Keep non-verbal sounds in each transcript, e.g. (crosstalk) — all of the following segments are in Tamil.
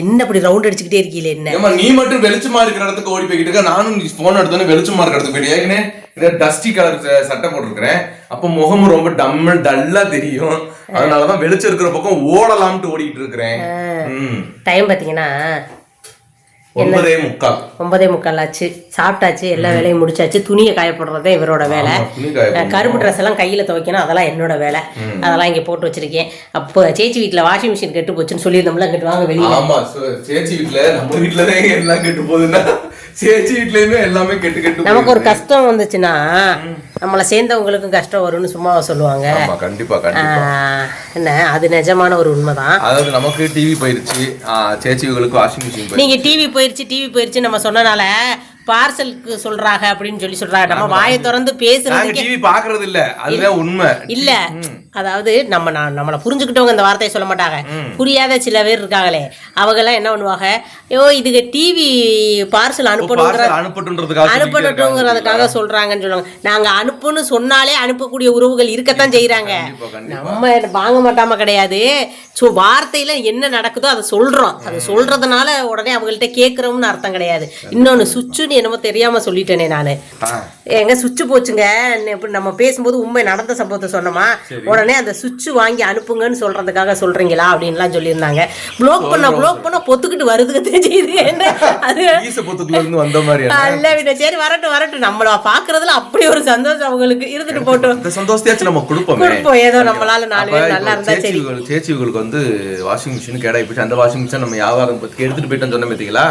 என்ன இப்படி ரவுண்ட் அடிச்சுக்கிட்டே இருக்கீங்களே என்ன? நீ மட்டும் வெளிச்சமா இருக்கிற இடத்துக்கு ஓடி போய்கிட்டு இருக்க. நானும் நீ போன் எடுத்தோன்னே வெளிச்சமா இருக்கிற இடத்துக்கு போயிட்டு ஏற்கனவே டஸ்டி கலர் சட்டை போட்டிருக்கிறேன். அப்ப முகமும் ரொம்ப டம்மு டல்லா தெரியும். அதனாலதான் வெளிச்சம் இருக்கிற பக்கம் ஓடலாம்ட்டு ஓடிட்டு இருக்கிறேன். டைம் பார்த்தீங்கன்னா ஒன்பதே முக்கால். ஒன்பதே முக்கால் ஆச்சு சாப்பிட்டாச்சு எல்லா வேலையும் முடிச்சாச்சு. துணியை காய போடுறதே இவரோட வேலை. கருப்பு ட்ரெஸ் எல்லாம் கையில் துவைக்கணும். அதெல்லாம் என்னோட வேலை. அதெல்லாம் இங்கே போட்டு வச்சிருக்கேன். அப்போ சேச்சி வீட்டில் வாஷிங் மிஷின் கெட்டு போச்சுன்னு சொல்லியிருந்தோம்ல அங்கிட்டு வாங்க வெளியே. சேச்சி வீட்டுல நம்ம வீட்டுலதான் எல்லாம் கெட்டு போகுதுன்னா சேச்சி வீட்லயுமே எல்லாமே கெட்டு கெட்டு நமக்கு ஒரு கஷ்டம் வந்துச்சுன்னா நம்மளை சேர்ந்தவங்களுக்கும் கஷ்டம் வரும்னு சும்மா சொல்லுவாங்க. கண்டிப்பா கண்டிப்பா. என்ன? அது நிஜமான ஒரு உண்மைதான். அதாவது நமக்கு டிவி போயிருச்சு. சேச்சிகளுக்கு வாஷிங் மிஷின் நீங்க டிவி போயிருச்சு டிவி போயிருச்சு நம்ம சொன்னனால பார்சலுக்கு சொல்றாங்க அப்படின்னு சொல்லி சொல்றாங்க. நம்ம வாயை திறந்து பேசுறதுக்கு டிவி பாக்குறது இல்ல. அதுதான் உண்மை. இல்ல. அதாவது நம்ம நம்மளை புரிஞ்சுக்கிட்டவங்க இந்த வார்த்தையை சொல்ல மாட்டாங்க. புரியாத சில பேர் இருக்காங்களே. அவங்க எல்லாம் என்ன பண்ணுவாங்க? ஐயோ இதுக்கு டிவி பார்சல் அனுப்பணுங்கிற பார்சல் அனுப்பட்டுன்றதுக்காக சொல்லிட்டே அனுப்பணுங்கிறதுக்காக சொல்றாங்கன்னு சொல்லுவாங்க. நாங்க அனுப்புன்னு சொன்னாலே அனுப்பக்கூடிய உறவுகள் இருக்கத்தான் செய்யறாங்க. நம்ம வாங்க மாட்டாம கிடையாது. ஸோ வார்த்தையில என்ன நடக்குதோ அதை சொல்றோம். அது சொல்றதுனால உடனே அவங்கள்ட்ட கேட்குறோம்னு அர்த்தம் கிடையாது. இன்னொன்னு என்னமோ தெரியாம சொல்லிட்டேனே நானு. எங்க சுவிட்ச் போச்சுங்க. நம்ம பேசும்போது உண்மை நடந்த சம்பவத்தை சொன்னோமா? உடனே அந்த சுவிட்ச் வாங்கி அனுப்புங்கன்னு சொல்றதுக்காக சொல்றீங்களா? அப்படின்லாம் சொல்லியிருந்தாங்க. ப்ளோக் பண்ண ப்ளோக் பண்ண பொத்துக்கிட்டு வருதுக்கு தெரியுது. என்ன? அது வந்த மாதிரி விட சரி வரட்டும் வரட்டும். நம்மள பாக்குறதுல அப்படி ஒரு சந்தோஷம் அவங்களுக்கு. இருந்துட்டு போட்டோம். சந்தோஷத்தையாச்சும் நம்ம கொடுப்போமே. கொடுப்போம். ஏதோ நம்மளால நாலு பேர் நல்லா இருந்தா சரி. சேச்சிகளுக்கு வந்து வாஷிங் மிஷின் கேடாயி போச்சு. அந்த வாஷிங் மிஷின் நம்ம வியாபாரம் எடுத்துட்டு போயிட்டோம்னு சொன்ன பார்த்தீங்களா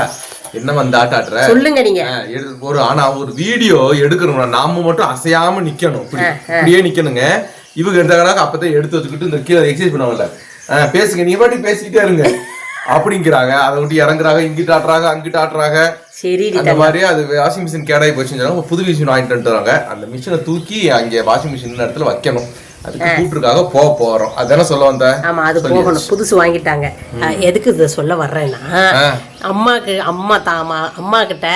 என்ன வந்து ஆட்டாட்டுற? சொல்லுங்க நீங்க. ஒரு ஆனா ஒரு வீடியோ எடுக்கணும்னா நாம மட்டும் அசையாம நிக்கணும். இப்படி. இப்படியே நிக்கணுங்க. இவங்க எடுத்தாங்க அப்பதான் எடுத்து வச்சுக்கிட்டு இந்த கீழே எக்ஸசைஸ் பண்ணுவாங்கல்ல. பேசுங்க. நீங்க பாட்டி பேசிக்கிட்டே இருங்க. அப்படிங்கிறாங்க. அதை விட்டு இறங்குறாங்க. இங்கிட்டு ஆட்டுறாங்க அங்கிட்டு ஆட்டுறாங்க. சரி அந்த மாதிரி அது வாஷிங் மிஷின் கேடாகி போச்சுன்னு சொன்னாங்க. புது மிஷின் வாங்கிட்டு வந்துட்டாங்க. அந்த மிஷினை தூக்கி அங்கே வாஷிங் மிஷின் இடத்துல வைக்கணும். அதுக்கு கூப்பிட்டுருக்காக போக போறோம். அதானே சொல்ல வந்த? ஆமா அது போகணும். புதுசு வாங்கிட்டாங்க. எதுக்கு இதை சொல்ல வர்றேன்னா. அம்மாக்கு அம்மா தாமா அம்மா கிட்ட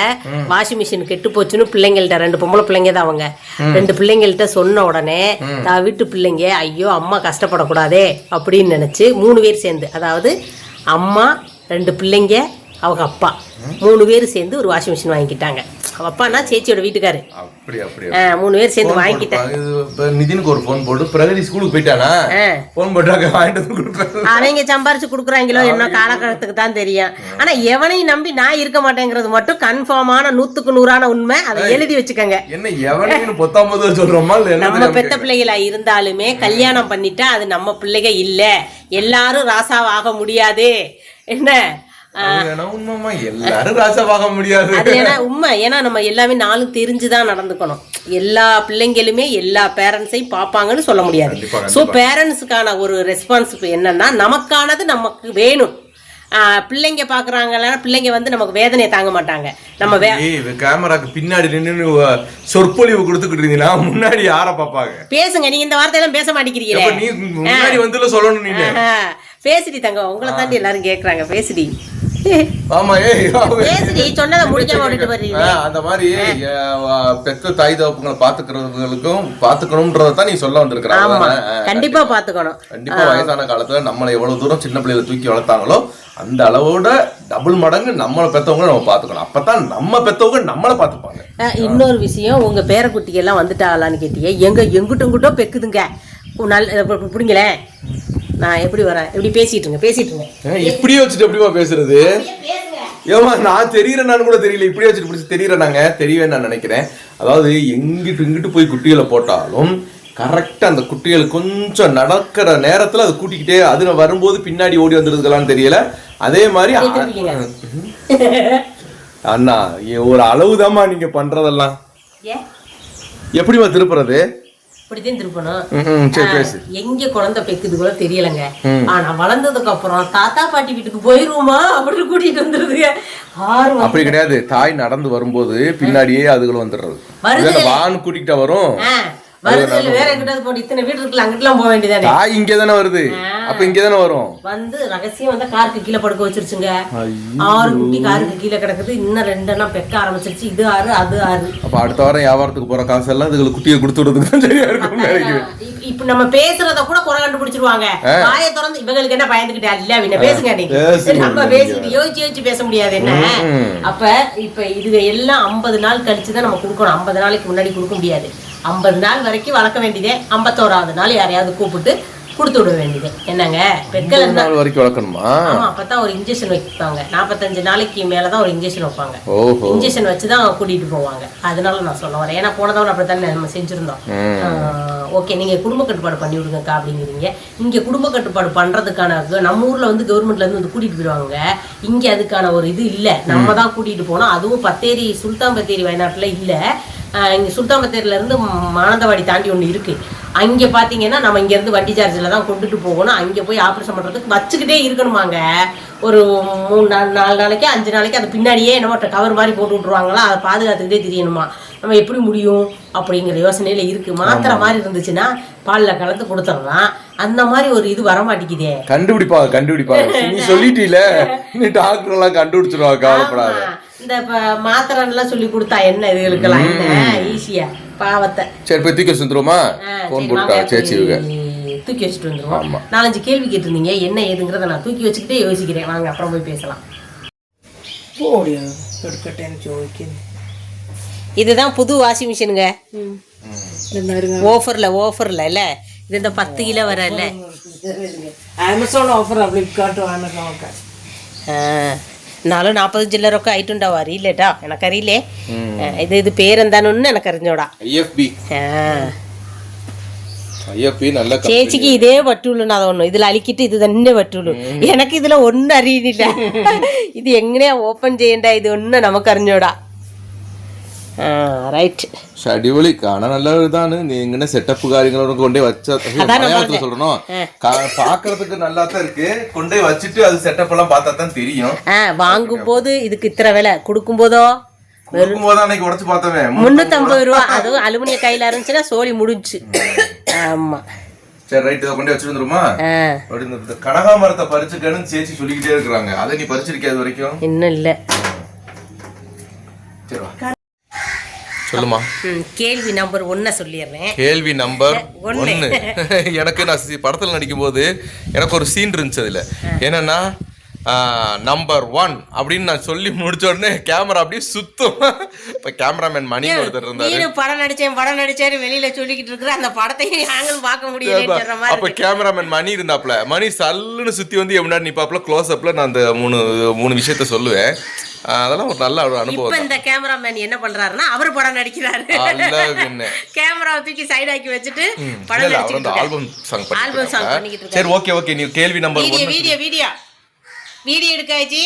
வாஷிங் மிஷின் கெட்டு போச்சுன்னு பிள்ளைங்கள்ட்ட ரெண்டு பொம்பளை பிள்ளைங்க தான் அவங்க. ரெண்டு பிள்ளைங்கள்ட்ட சொன்ன உடனே தான் வீட்டு பிள்ளைங்க ஐயோ அம்மா கஷ்டப்படக்கூடாதே அப்படின்னு நினைச்சு மூணு பேர் சேர்ந்து அதாவது அம்மா ரெண்டு பிள்ளைங்க அவங்க அப்பா. மூணு பேர் சேர்ந்து ஒரு வாஷிங் மிஷின் வாங்கிக்கிட்டாங்க. அவ அப்பான்னா சேச்சியோட வீட்டுக்காரு. அப்படி மூணு பேர் சேர்ந்து இப்ப நிதினுக்கு ஒரு ஃபோன் போட்டு பிரகதி ஸ்கூலுக்கு போயிட்டானா. ஃபோன் போட்டாங்க வாங்கிட்டு அவங்க சம்பாரிச்சு கொடுக்குறாங்களோ என்ன காலகட்டத்துக்கு தான் தெரியும். ஆனா எவனையும் நம்பி நான் இருக்க மாட்டேங்கிறது மட்டும் கன்ஃபார்மான நூத்துக்கு நூறான உண்மை. அதை எழுதி வச்சுக்கோங்க. என்ன எவனையும் பொத்தாமது சொல்றோமா? நம்ம பெத்த பிள்ளைகளா இருந்தாலுமே கல்யாணம் பண்ணிட்டா அது நம்ம பிள்ளைக இல்ல. எல்லாரும் ராசாவாக முடியாது. என்ன? உண்மைமா எல்லாரும் ராசா பார்க்க முடியாது. அது ஏன்னா உண்மை. ஏன்னா நம்ம எல்லாமே நாளும் தெரிஞ்சுதான் நடந்துக்கணும். எல்லா பிள்ளைங்களுமே எல்லா பேரண்ட்ஸையும் பார்ப்பாங்கன்னு சொல்ல முடியாது. ஸோ பேரண்ட்ஸுக்கான ஒரு ரெஸ்பான்சிபிள் என்னன்னா நமக்கானது நமக்கு வேணும். பிள்ளைங்க பார்க்குறாங்கன்னா பிள்ளைங்க வந்து நமக்கு வேதனையை தாங்க மாட்டாங்க. நம்ம கேமராக்கு பின்னாடி நின்னு உ- சொற்பொழிவு கொடுத்துக்கிட்டு இருந்தீங்கன்னா முன்னாடி யார பாப்பாங்க பேசுங்க. நீங்க இந்த வார்த்தையெல்லாம் பேச நீ முன்னாடி வந்துல சொல்லணும் நீங்க. பேசுடி தங்கம். உங்களை தாண்டி எல்லாரும் கேக்குறாங்க. பேசுடி. ஆமா ஏய் சொன்னதை முடிக்காம விட்டுட்டு வர்றீங்க அந்த மாதிரி பெத்த தாய் தகப்புங்களை பாத்துக்கிறவங்களுக்கும் பாத்துக்கணும்ன்றத தான் நீ சொல்ல வந்திருக்கிற. ஆமா. அவ்வளவுதானே? ஆ, கண்டிப்பா பாத்துக்கணும் கண்டிப்பா வயசான காலத்துல நம்மளை எவ்வளவு தூரம் சின்ன பிள்ளைகளை தூக்கி வளர்த்தாங்களோ அந்த அளவோட டபுள் மடங்கு நம்மளை பெத்தவங்க நம்ம பாத்துக்கணும் அப்பதான் நம்ம பெத்தவங்க நம்மளை பாத்துப்பாங்க இன்னொரு விஷயம் உங்க பேரக்குட்டி எல்லாம் வந்துட்டாங்களான்னு கேட்டீங்க. எங்க எங்கிட்டும் கிட்டோ பெக்குதுங்க. நல்ல பிடிங்களேன். நான் எப்படி வரேன்? எப்படி பேசிட்டு இருங்க பேசிட்டு இருங்க. ஏன் இப்படியே வச்சுட்டு எப்படிமா பேசுறது? ஏமா நான் தெரியறேன்னு கூட தெரியல. இப்படியே வச்சுட்டு பிடிச்சி தெரியறேனாங்க தெரியவே நான் நினைக்கிறேன். அதாவது எங்கிட்டு இங்கிட்டு போய் குட்டிகளை போட்டாலும் கரெக்டா அந்த குட்டிகள் கொஞ்சம் நடக்கிற நேரத்துல அது கூட்டிக்கிட்டே அது வரும்போது பின்னாடி ஓடி வந்துருதுக்கலாம்னு தெரியல. அதே மாதிரி அண்ணா ஒரு அளவுதாம்மா நீங்க பண்றதெல்லாம். ஏ? எப்படிமா திருப்புறது? இப்படித்தான் திருப்பணும். எங்க குழந்தை பெக்குது கூட தெரியலங்க. ஆனா வளர்ந்ததுக்கு அப்புறம் தாத்தா பாட்டி வீட்டுக்கு போயிருவோமா? அப்படின்னு கூட்டிட்டு வந்துருதுங்க ஆறு வ- அப்படி கிடையாது. தாய் நடந்து வரும்போது பின்னாடியே அதுகள் வந்துடுறது. வான்னு கூட்டிக்கிட்டா வரும். வருது வேற எங்கிட்ட போட்டு இத்தனை வீடு இருக்குல்ல அங்கிட்டலாம் போக வேண்டியதானே? தாய் இங்க தானே வருது அப்ப இங்க தானே வரும். வந்து ரகசியம் வந்து காருக்கு கீழே படுக்க வச்சிருச்சுங்க. ஆறு குட்டி காருக்கு கீழே கிடக்குது. இன்னும் ரெண்டெண்ணம் பெக்க ஆரம்பிச்சிருச்சு. இது ஆறு அது ஆறு. அப்ப அடுத்த வாரம் வியாபாரத்துக்கு போற காசு எல்லாம் இதுகளுக்கு குட்டியை கொடுத்து விடுறதுக்கு தான் சரியா இருக்கும் நினைக்கிறேன். இப்ப நம்ம பேசுறத கூட குறை கண்டுபிடிச்சிருவாங்க. வாயை திறந்து இவங்களுக்கு என்ன பயந்துகிட்டா இல்ல என்ன பேசுங்க நீங்க நம்ம. பேசிட்டு யோசிச்சு யோசிச்சு பேச முடியாது என்ன. அப்ப இப்ப இது எல்லாம் ஐம்பது நாள் கழிச்சு தான் நம்ம கொடுக்கணும். ஐம்பது நாளைக்கு முன்னாடி கொடுக்க முடியாது. ஐம்பது நாள் வரைக்கும் வளர்க்க வேண்டியதே ஐம்பத்தோராவது நாள் யாரையாவது கூப்பிட்டு கொடுத்து விட வேண்டியது. என்னங்க? பெண்கள் நாள் வரைக்கும் வளர்க்கணுமா? ஆமா அப்பதான் ஒரு இன்ஜெக்ஷன் வைப்பாங்க. நாற்பத்தஞ்சு நாளைக்கு மேலதான் ஒரு இன்ஜெக்ஷன் வைப்பாங்க. இன்ஜெக்ஷன் வச்சு தான் கூட்டிட்டு போவாங்க. அதனால நான் சொல்ல வரேன். ஏன்னா போன தவணை அப்படித்தானே நம்ம செஞ்சிருந்தோம். ஓகே நீங்க குடும்ப கட்டுப்பாடு பண்ணி விடுங்கக்கா அப்படிங்கிறீங்க. இங்க குடும்ப கட்டுப்பாடு பண்றதுக்கான நம்ம ஊர்ல வந்து கவர்மெண்ட்ல இருந்து வந்து கூட்டிட்டு போயிடுவாங்க. இங்க அதுக்கான ஒரு இது இல்ல. நம்ம தான் கூட்டிட்டு போனோம் அதுவும் பத்தேரி சுல்தான் பத்தேரி வயநாட்டுல இல்ல. இங்க இருந்து மானந்தவாடி தாண்டி ஒண்ணு இருக்கு. அங்க பாத்தீங்கன்னா நம்ம இங்க இருந்து வண்டி சார்ஜில் தான் கொண்டுட்டு போகணும். அங்க போய் ஆபரேஷன் பண்றதுக்கு வச்சுக்கிட்டே இருக்கணுமாங்க. ஒரு மூணு நாலு நாலு நாளைக்கு அஞ்சு நாளைக்கு அது பின்னாடியே என்னமோ கவர் மாதிரி போட்டு விட்ருவாங்களா அதை பாதுகாத்துக்கிட்டே தெரியணுமா? நம்ம எப்படி முடியும்? அப்படிங்கிற யோசனையில இருக்கு. மாத்திரை மாதிரி இருந்துச்சுன்னா பால்ல கலந்து கொடுத்துடலாம். அந்த மாதிரி ஒரு இது வர மாட்டேங்குதே கண்டுபிடிப்பாங்க கண்டுபிடிப்பாங்க. நீ சொல்லிட்டீல. நீ டாக்டர் எல்லாம் கண்டுபிடிச்சிருவாங்க கவலைப்படாத. இந்த மாத்திரம்லாம் சொல்லி கொடுத்தா என்ன இதுகளுக்கெல்லாம்? என்ன? ஈஸியா. பாவத்தை. சரி போய் தூக்கி வச்சுருமா ஃபோன் போட்டா சேச்சி தூக்கி வச்சுட்டு வந்துருவோம். நாலஞ்சு கேள்வி கேட்டிருந்தீங்க என்ன ஏதுங்கிறத நான் தூக்கி வச்சுக்கிட்டே யோசிக்கிறேன். வாங்க அப்புறம் போய் பேசலாம். இதுதான் புது வாஷிங் மிஷினுங்க. ஓஃபர்ல ஓஃபர்ல இல்ல? இது இந்த பத்து கிலோ வரல அமேசான் ஆஃபர் ஃப்ளிப்கார்ட் வாங்க നാളെ നാൽപ്പത് ചില്ലരൊക്കെ ആയിട്ടുണ്ടാവും. അറിയില്ല കേട്ടോ എനക്കറിയില്ലേ? ഇത് ഇത് പേരെന്താണെന്ന് എനക്കറിഞ്ഞോടാ. ചേച്ചിക്ക് ഇതേ പറ്റുള്ളൂ തോന്നുന്നു. ഇതിൽ അലിക്കിട്ട് ഇത് തന്നെ പറ്റുള്ളൂ. എനക്ക് ഇതിലെ അറിയുന്നില്ല. ഇത് എങ്ങനെയാ ഓപ്പൺ ചെയ്യണ്ട ഇത് ഒന്നും നമുക്കറിഞ്ഞോടാ. റൈറ്റ് പക്ഷെ അടിപൊളി കാണാൻ നല്ല ഇതാണ് നീ ഇങ്ങനെ സെറ്റപ്പ് കാര്യങ്ങളൊക്കെ കൊണ്ടേ വച്ച மலையாளத்துல சொல்லணும் கா- பாக்குறதுக்கு நல்லா தான் இருக்கு கொண்டே வச்சுட்டு அது செட்டப் எல்லாம் பார்த்தா தான் தெரியும் ஆ வாங்கும் போது இதுக்கு இத்தனை விலை கொடுக்கும் போதோ கொடுக்கும் போது அன்னைக்கு உடச்சு பார்த்தவே முந்நூற்றம்பது ரூபா அதுவும் அலுமினிய கையில் இருந்துச்சுன்னா சோழி முடிஞ்சுச்சு ஆமா சரி ரைட் இதை கொண்டே வச்சுட்டு வந்துருமா ஆ அப்படி இந்த கனகாமரத்தை பறிச்சுக்கன்னு சேச்சி சொல்லிக்கிட்டே இருக்கிறாங்க அதை நீ பறிச்சிருக்கிய அது வரைக்கும் இன்னும் இல்லை சரி வா சொல்லுமா. கேள்வி நம்பர் ஒன்றை சொல்லிடுறேன் கேள்வி நம்பர். ஒன்னு (laughs) எனக்கு நான் படத்துல நடிக்கும் போது எனக்கு ஒரு சீன் இருந்துச்சு அதுல. என்னன்னா நம்பர் ஒன் அப்படின்னு நான் சொல்லி முடிச்ச உடனே கேமரா அப்படியே சுத்தும். இப்ப கேமராமேன் மணி ஒருத்தர் இருந்தாரு. படம் நடிச்சேன் படம் நடிச்சேன்னு வெளியில சொல்லிக்கிட்டு இருக்கிற அந்த படத்தையும் நாங்களும் பார்க்க மாதிரி அப்ப கேமராமேன் மணி இருந்தாப்ல மணி சல்லுன்னு சுத்தி வந்து முன்னாடி நிப்பாப்ல க்ளோஸ் அப்ல நான் அந்த மூணு மூணு விஷயத்த சொல்லுவேன். அதெல்லாம் ஒரு நல்ல ஒரு அனுபவம் இப்ப இந்த கேமராமேன் என்ன பண்றாருன்னா அவர் படம் நடிக்கிறாரு. கேமராவை தூக்கி சைடு ஆக்கி வச்சுட்டு படம் நடிச்சிட்டு ஆல்பம் சாங் ஆல்பம் சாங் பண்ணிக்கிட்டு. சரி ஓகே ஓகே நீ கேள்வி number video video video. Video எடுக்காச்சு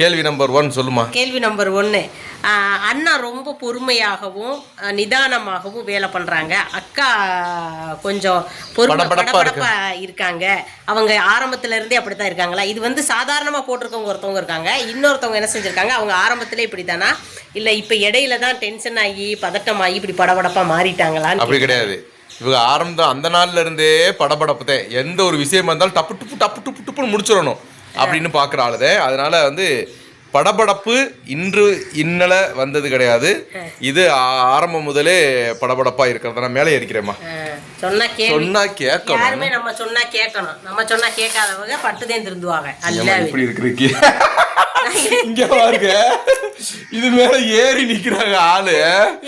கேள்வி நம்பர் ஒன் சொல்லுமா? கேள்வி நம்பர் ஒன்று அண்ணா ரொம்ப பொறுமையாகவும் நிதானமாகவும் வேலை பண்ணுறாங்க அக்கா கொஞ்சம் பொறுமை படபடப்பா படபடப்பா இருக்காங்க. அவங்க ஆரம்பத்துல இருந்தே அப்படி தான் இருக்காங்களா? இது வந்து சாதாரணமாக போட்டிருக்கவங்க ஒருத்தவங்க இருக்காங்க. இன்னொருத்தவங்க என்ன செஞ்சுருக்காங்க? அவங்க ஆரம்பத்திலே இப்படி தானா இல்லை இப்போ இடையில தான் டென்ஷன் ஆகி பதட்டமாகி இப்படி படபடப்பாக மாறிட்டாங்களான்னு அப்படி கிடையாது. இவங்க ஆரம்பம் அந்த நாள்ல இருந்தே படபடப்பு தான் எந்த ஒரு விஷயமா இருந்தாலும் டப்பு டுப்பு டப்பு டுப்பு டுப்புன்னு முடிச்சிடணும். அப்படின்னு பார்க்குற ஆளுதே. அதனால வந்து படபடப்பு இன்று இன்னல வந்தது கிடையாது. இது ஆரம்பம் முதலே படபடப்பா இருக்கிறத நான் மேலே இருக்கிறேம்மா சொன்னா சொன்னா கேட்கணும். யாருமே நம்ம சொன்னா கேட்கணும். நம்ம சொன்னா கேட்காதவங்க பட்டுதேன் திருந்துவாங்க. இப்படி இருக்கிறீங்க (laughs) இங்க பாருங்க. இது மேல ஏறி நிக்கிறாங்க ஆளு.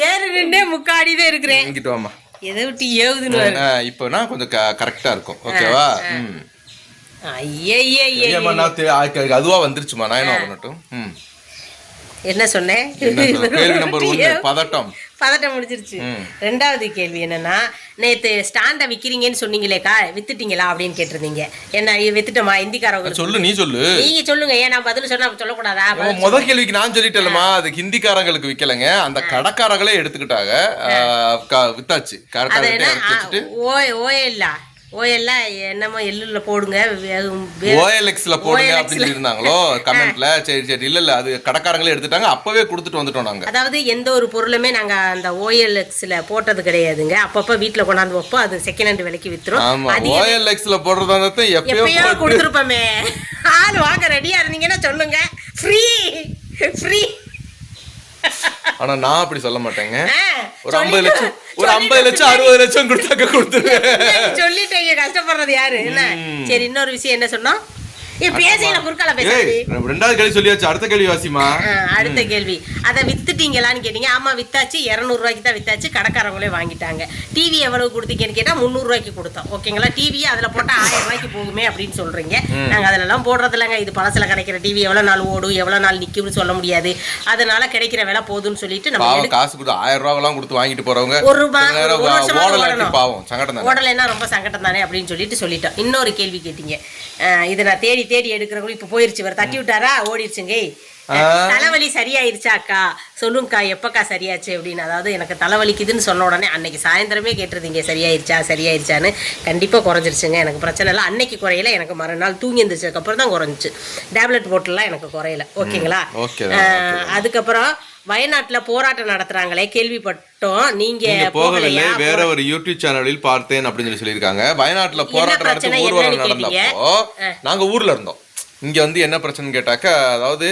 ஏறு நின்றே முக்காடிதான் இருக்கிறேன். இங்கிட்டு வாமா எதை விட்டு ஏவுதுன்னு இப்போனா கொஞ்சம் கரெக்டா இருக்கும். ஓகேவா? ம். அதுவா வந்துருச்சுமா? நான் என்ன பண்ணட்டும்? என்ன சொன்னேன் பதட்டம். பதட்டம் முடிச்சிருச்சு ரெண்டாவது கேள்வி என்னன்னா நேத்து ஸ்டாண்ட விக்கிறீங்கன்னு சொன்னீங்களேக்கா வித்துட்டீங்களா அப்படின்னு கேட்டிருந்தீங்க. என்ன வித்துட்டோமா? இந்திக்காரவங்க சொல்லு நீ சொல்லு. நீங்க சொல்லுங்க. ஏன் நான் பதில் சொன்னா சொல்லக்கூடாதா? உன் முத கேள்விக்கு நான் சொல்லிட்டேன்லமா அது ஹிந்திக்காரங்களுக்கு விக்கலைங்க. அந்த கடைக்காரங்களே எடுத்துக்கிட்டாங்க. வித்தாச்சு. கடைக்காரங்க வச்சுட்டு. ஓ ஓஎல்லா ஓஎல்லா என்னமோ எள்ளுல போடுங்க ஓஎல்எக்ஸ்ல போடுங்க. அப்படின்னு இருந்தாங்களோ கமெண்ட்ல. சரி சரி. இல்ல இல்ல. அது கடைக்காரங்களே எடுத்துட்டாங்க. அப்பவே கொடுத்துட்டு வந்துட்டோம் நாங்க. அதாவது எந்த ஒரு பொருளுமே நாங்க அந்த ஓஎல்எக்ஸ்ல போட்டது கிடையாதுங்க. அப்பப்ப வீட்ல கொண்டாந்து வைப்போம். அது செகண்ட் ஹேண்ட் விலைக்கு வித்துரும். ஆமா. ஓஎல்எக்ஸ்ல போடுறதா எப்பயோ கொடுத்துருப்போமே. ஆள் வாங்க ரெடியா இருந்தீங்கன்னா சொல்லுங்க. ஃப்ரீ ஃப்ரீ ஆனா நான் அப்படி சொல்ல மாட்டேங்க. ஒரு ஐம்பது லட்சம் ஒரு ஐம்பது லட்சம் அறுபது லட்சம் கொடுத்தாக்க கொடுத்துருவேன். சொல்லிட்டீங்க கஷ்டப்படுறது யாரு? என்ன? சரி இன்னொரு விஷயம் என்ன சொன்னோம்? ஏ பேசல குறுக்கால பேசாது ஏய் ரெண்டாவது கேள்வி சொல்லியாச்சு அடுத்த கேள்வி வாசிமா? அடுத்த கேள்வி. அதை வித்துட்டீங்களான்னு கேட்டீங்க. ஆமா வித்தாச்சு இருநூறு ரூபாய்க்கு தான் வித்தாச்சு கடைக்காரங்களே வாங்கிட்டாங்க. டிவி எவ்வளவு கொடுத்தீங்கன்னு கேட்டா முந்நூறு ரூபாய்க்கு கொடுத்தோம். ஓகேங்களா? டிவியை அதுல போட்டா ஆயிரம் ரூபாய்க்கு போகுமே அப்படின்னு சொல்றீங்க. நாங்க அதெல்லாம் போடுறது இல்லைங்க இது பழசுல கிடைக்கிற டிவி எவ்வளவு நாள் ஓடும் எவ்வளவு நாள் நிக்கும்னு சொல்ல முடியாது. அதனால கிடைக்கிற விலை போதும்னு சொல்லிட்டு நம்ம காசு கொடுத்து ஆயிரம் ரூபாய்லாம் கொடுத்து வாங்கிட்டு போறவங்க ஒரு ரூபா கொஞ்ச நேரம் ஒரு வருஷமா ஓடலாட்டி ஓடணும். பாவம் சங்கடம் தானே. ஓடலைன்னா ரொம்ப சங்கடம் தானே அப்படின்னு சொல்லிட்டு சொல்லிட்டோம். இன்னொரு கேள்வி கேட்டீங்க. இது நான் தேடி தேடி எடுக்கிறவங்களும் இப்போ போயிருச்சு இவர். தட்டி விட்டாரா? ஓடிடுச்சுங்க தலைவலி சரியாயிருச்சா அக்கா? சொல்லுங்கக்கா எப்பக்கா சரியாச்சு அப்படின்னு. அதாவது எனக்கு தலைவலிக்குதுன்னு சொன்ன உடனே அன்னைக்கு சாயந்தரமே கேட்டிருந்தீங்க சரியாயிருச்சா சரியாயிருச்சான்னு. கண்டிப்பாக குறைஞ்சிருச்சுங்க. எனக்கு பிரச்சனை இல்லை. அன்னைக்கு குறையல. எனக்கு மறுநாள் தூங்கி எழுந்திரிச்சதுக்கு அப்புறம் தான் குறைஞ்சிச்சு. டேப்லெட் போட்டுலாம் எனக்கு குறையல. ஓகேங்களா? அதுக்கப்புறம் வயநாட்டுல போராட்டம் நடத்துறாங்களே கேள்விப்பட்டோம். நீங்க போகவில்லை வேற ஒரு யூடியூப் சேனலில் பார்த்தேன் அப்படின்னு சொல்லி சொல்லியிருக்காங்க. வயநாட்டுல போராட்டம் நடத்தி ஊர்வலம் நடந்தப்போ நாங்க ஊர்ல இருந்தோம். இங்க வந்து என்ன பிரச்சனைன்னு கேட்டாக்க அதாவது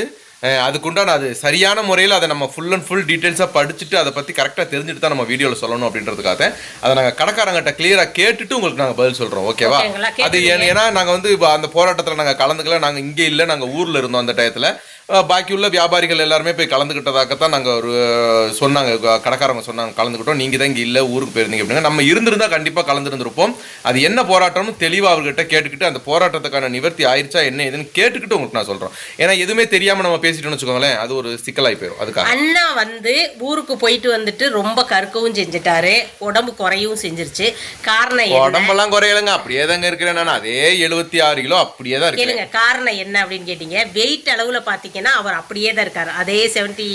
அதுக்குண்டான அது சரியான முறையில் அதை நம்ம ஃபுல் அண்ட் ஃபுல் டீட்டெயில்ஸாக படிச்சுட்டு அதை பற்றி கரெக்டாக தெரிஞ்சுட்டு தான் நம்ம வீடியோவில் சொல்லணும் அப்படின்றதுக்காக அதை நாங்கள் கடைக்காரங்கிட்ட கிளியராக கேட்டுட்டு உங்களுக்கு நாங்கள் பதில் சொல்கிறோம் ஓகேவா? அது ஏன் ஏன்னா நாங்கள் வந்து இப்ப அந்த போராட்டத்தில் நாங்கள் கலந்துக்கல நாங்கள் இங்கே இல்லை நாங்கள் ஊரில் இருந்தோம் அந்த டயத்தில். பாக்கி உள்ள வியாபாரிகள் எல்லாருமே போய் கலந்துக்கிட்டதாகத்தான் நாங்கள் ஒரு சொன்னாங்க. க- கடைக்காரங்க சொன்னாங்க கலந்துக்கிட்டோம் நீங்கள் தான் இங்கே இல்லை ஊருக்கு போயிருந்தீங்க அப்படின்னா நம்ம இருந்திருந்தா கண்டிப்பாக கலந்துருந்துருப்போம். அது என்ன போராட்டம்னு தெளிவாக அவர்கிட்ட கேட்டுக்கிட்டு அந்த போராட்டத்துக்கான நிவர்த்தி ஆயிடுச்சா என்ன ஏதுன்னு கேட்டுக்கிட்டு உங்களுக்கு நான் சொல்கிறோம் ஏன்னா எதுவுமே தெரியாமல் நம்ம பேசிட்டோம்னு வச்சுக்கோங்களேன் அது ஒரு சிக்கலாகி போயிடும் அதுக்காக. அண்ணா வந்து ஊருக்கு போயிட்டு வந்துட்டு ரொம்ப கற்கவும் செஞ்சுட்டாரு. உடம்பு குறையவும் செஞ்சிருச்சு. காரணம் உடம்பெல்லாம் குறையலைங்க. அப்படியே தாங்க இருக்கிறேன் நான். அதே எழுபத்தி ஆறு கிலோ அப்படியே தான் கேளுங்க காரணம் என்ன அப்படின்னு கேட்டீங்க? வெயிட் அளவுல பாத்தீங்கன்னா அவர் அப்படியே தான் இருக்காரு. அதே செவன்டி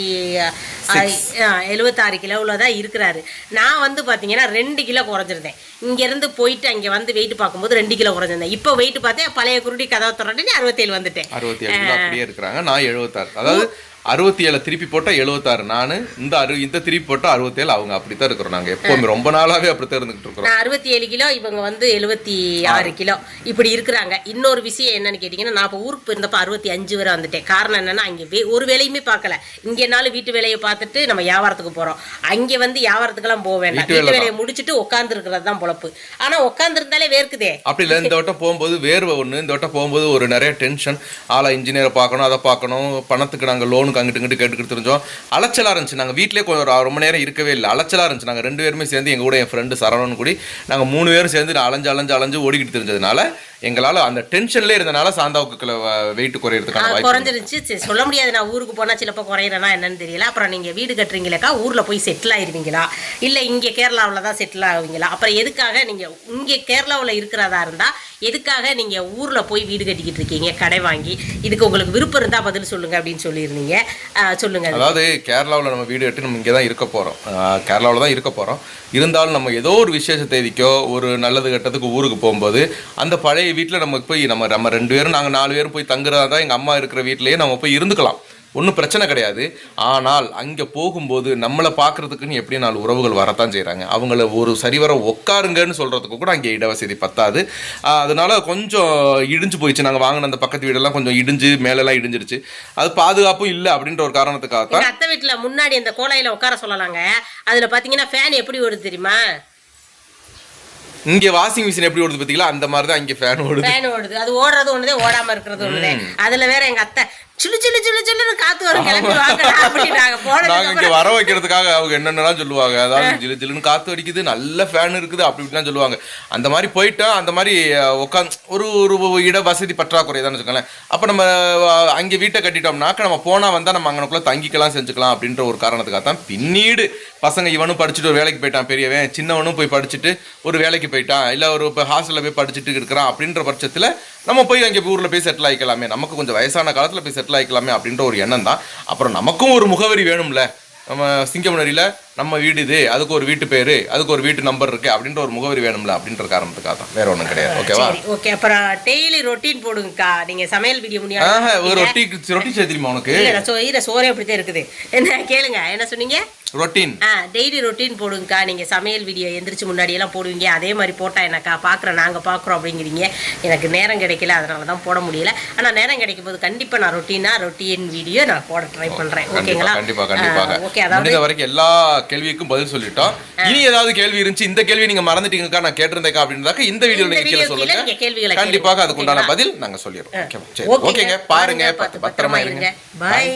எழுபத்தாறு கிலோவில் தான் இருக்கிறாரு. நான் வந்து பாத்தீங்கன்னா ரெண்டு கிலோ குறைஞ்சிருந்தேன். இங்க இருந்து போயிட்டு அங்க வந்து வெயிட் பார்க்கும்போது ரெண்டு கிலோ குறைஞ்சிருந்தேன். இப்போ வெயிட் பார்த்தேன் பழைய குருடி கதவை தொடர்ந்து அறுபத்தேழு வந்துட்டேன். அறுபத்தி ஏழு கிலோ அப்படியே இருக்கிறாங்க. நான் எழுபத்தாறு அதாவது அறுபத்தி ஏழு திருப்பி போட்டா எழுபத்தாறு நான் இந்த அறு இந்த திருப்பி போட்டா அறுபத்தேழு. அவங்க அப்படித்தான் இருக்கிறோம். நாங்க எப்பவுமே ரொம்ப நாளாவே அப்படித்தான் இருந்துகிட்டு இருக்கிறோம். நான் அறுபத்தி ஏழு கிலோ இவங்க வந்து எழுபத்தி ஆறு. கிலோ. இப்படி இருக்கிறாங்க. இன்னொரு விஷயம் என்னன்னு கேட்டிங்கன்னா நான் இப்போ ஊருக்கு போயிருந்தப்ப அறுபத்தி அஞ்சு வரை வந்துட்டேன். காரணம் என்னன்னா அங்கே வே ஒரு வேலையுமே பார்க்கல. இங்கேனாலும் வீட்டு வேலையை பார்த்துட்டு நம்ம வியாபாரத்துக்கு போகிறோம் அங்கே வந்து வியாபாரத்துக்கெல்லாம் போக வேண்டாம். வீட்டு வீட்டு வேலை வேலையை முடிச்சுட்டு உட்காந்துருக்கிறது தான் பொழப்பு. ஆனால் உட்காந்துருந்தாலே வேர்க்குதே. அப்படி இல்லை. இந்த வட்டம் போகும்போது வேர்வை ஒன்று இந்த வட்டம் போகும்போது ஒரு நிறைய டென்ஷன் ஆளா இன்ஜினியரை பார்க்கணும் அதை பார்க்கணும். பணத்துக்கு நாங்கள் லோனுக்கு அங்கிட்டு இங்கிட்டு கேட்டுக்கிட்டு தெரிஞ்சோம். அலைச்சலாக இருந்துச்சு. நாங்கள் வீட்டிலே கொஞ்சம் ரொம்ப நேரம் இருக்கவே இல்லை. அலைச்சலாக இருந்துச்சு. நாங்கள் ரெண்டு பேருமே சேர்ந்து எங்கள் கூட என் ஃப்ரெண்டு சரவணன் கூடி நாங்கள் மூணு பேரும் சேர்ந்து அலைஞ்சு அலைஞ்சு அலைஞ்சு ஓடிக்கிட்டு தெரிஞ்சதுனால எங்களால் அந்த டென்ஷன்லேயே இருந்தனால சாந்தாவுக்கு வெயிட் குறையிறதுக்கான வாய்ப்பு குறைஞ்சிருச்சு. சரி, சொல்ல முடியாது. நான் ஊருக்கு போனால் சிலப்போ குறையிறேனா என்னன்னு தெரியல. அப்புறம் நீங்கள் வீடு கட்டுறீங்களாக்கா ஊரில் போய் செட்டில் ஆயிருவீங்களா? இல்லை இங்கே கேரளாவில் தான் செட்டில் ஆகுவீங்களா அப்புறம் எதுக்காக நீங்கள் இங்கே கேரளாவில் இருக்கிறதா இருந்தால் எதுக்காக நீங்கள் ஊரில் போய் வீடு கட்டிக்கிட்டு இருக்கீங்க? கடை வாங்கி இதுக்கு உங்களுக்கு விருப்பம் இருந்தால் பதில் சொல்லுங்க அப்படின்னு சொல்லியிருந்தீங்க. சொல்லுங்க. அதாவது கேரளாவில் நம்ம வீடு கட்டி நம்ம இங்கே தான் இருக்க போகிறோம் கேரளாவில் தான் இருக்க போகிறோம் இருந்தாலும் நம்ம ஏதோ ஒரு விசேஷ தேதிக்கோ ஒரு நல்லது கட்டத்துக்கு ஊருக்கு போகும்போது அந்த பழைய வீட்டில் நம்ம போய் நம்ம நம்ம ரெண்டு பேரும் நாங்கள் நாலு பேரும் போய் தங்குறதா தான் எங்கள் அம்மா இருக்கிற வீட்டிலேயே நம்ம போய் இருந்துக்கலாம். ஒன்றும் பிரச்சனை கிடையாது. ஆனால் அங்கே போகும்போது நம்மளை பார்க்கறதுக்குன்னு எப்படி நாலு உறவுகள் வரத்தான் செய்கிறாங்க அவங்கள ஒரு சரிவர உட்காருங்கன்னு சொல்கிறதுக்கு கூட அங்கே இடவசதி பத்தாது. அதனால கொஞ்சம் இடிஞ்சு போயிடுச்சு. நாங்கள் வாங்கின அந்த பக்கத்து வீடெல்லாம் கொஞ்சம் இடிஞ்சு மேலெல்லாம் இடிஞ்சிருச்சு. அது பாதுகாப்பும் இல்லை அப்படின்ற ஒரு காரணத்துக்காக தான் அத்தை வீட்டில் முன்னாடி இந்த கோலையில் உட்கார சொல்லலாங்க. அதில் பார்த்தீங்கன்னா ஃபேன் எப்படி ஓடுது தெரியுமா? இங்க வாஷிங் மிஷின் எப்படி ஓடுது பாத்தீங்களா? அந்த மாதிரி தான் இங்க ஃபேன் ஓடுது. ஃபேன் ஓடுது. அது ஓடுறது ஒண்ணுதே ஓடாம இருக்கிறது ஒண்ணுதே. அதுல வேற எங்க அத்தை சிலு சிலு சிலு சிலுன்னு காத்து வரும். கிளம்பி வாங்க அப்படின்னாங்க இங்க வர வைக்கிறதுக்காக அவங்க என்னென்னலாம் சொல்லுவாங்க. அதாவது ஜிலு ஜிலுன்னு காத்து அடிக்குது நல்ல ஃபேன் இருக்குது அப்படி இப்படிலாம் சொல்லுவாங்க. அந்த மாதிரி போயிட்டா அந்த மாதிரி உட்காந்து ஒரு ஒரு இட வசதி பற்றாக்குறை தான் வச்சுக்கோங்களேன். அப்ப நம்ம அங்க வீட்டை கட்டிட்டோம்னாக்க நம்ம போனா வந்தா நம்ம அங்கனக்குள்ள தங்கிக்கலாம் செஞ்சுக்கலாம் அப்படின்ற ஒரு காரணத்துக்காக தான் பின்னீடு பசங்க இவனும் படிச்சுட்டு ஒரு வேலைக்கு போயிட்டான் பெரியவன். சின்னவனும் போய் படிச்சுட்டு ஒரு வேலைக்கு போயிட்டான். இல்ல ஒரு இப்போ ஹாஸ்டல்ல போய் படிச்சுட்டு இருக்கிறான் அப்படின்ற பட்சத்துல நம்ம போய் அங்கே ஊரில் போய் செட்டில் ஆகிக்கலாமே நமக்கு கொஞ்சம் வயசான காலத்தில் போய் செட்டில் ஆகிக்கலாமே அப்படின்ற ஒரு எண்ணம் தான். அப்புறம் நமக்கும் ஒரு முகவரி வேணும்ல. நம்ம சிங்கமனரியில் நம்ம வீடு இது அதுக்கு ஒரு வீட்டு பேர் அதுக்கு ஒரு வீட்டு நம்பர் இருக்கு அப்படின்ற ஒரு முகவரி வேணும்ல அப்படின்ற காரணத்துக்காக தான் வேற ஒன்றும் கிடையாது. ஓகேவா? ஓகே. அப்புறம் டெய்லி ரொட்டீன் போடுங்கக்கா. நீங்க சமையல் வீடியோ ஆஹா ஒரு முடியாது ரொட்டி ரொட்டி செய்ய தெரியுமா உனக்கு? இல்ல சோ ஈர சோறே அப்படித்தான் இருக்குது. என்ன கேளுங்க. என்ன சொன்னீங்க? ரொட்டீன் ஆ டெய்லி ரொட்டீன் போடுங்கக்கா. நீங்க சமையல் வீடியோ எந்திரிச்சு முன்னாடி எல்லாம் போடுவீங்க. அதே மாதிரி போட்டா எனக்கா பாக்குறேன் நாங்க பாக்குறோம் அப்படிங்கிறீங்க. எனக்கு நேரம் கிடைக்கல அதனால தான் போட முடியல. ஆனா நேரம் கிடைக்கும் போது கண்டிப்பா நான் ரொட்டீனா ரொட்டீன் வீடியோ நான் போட ட்ரை பண்றேன். கண்டிப்பா ஓகேங்களா? கண்டிப்பா கண்டிப்பாக. ஓகே அதாவது வரைக்கும் எல்லா கேள்விக்கும் பதில் சொல்லிட்டோம். இனி ஏதாவது கேள்வி இருந்துச்சு இந்த கேள்வி நீங்க மறந்துட்டீங்கக்கா நான் கேட்டிருந்தேக்கா அப்படின்றதாக்க இந்த வீடியோ நீங்க கீழே சொல்லுங்க. கண்டிப்பாக கேளுங்க. அதுக்கு உண்டான ஓகேங்களா? பதில் நாங்க சொல்லிடுறோம். ஓகேங்க. பாருங்க பத்திரமா இருங்க. பாய்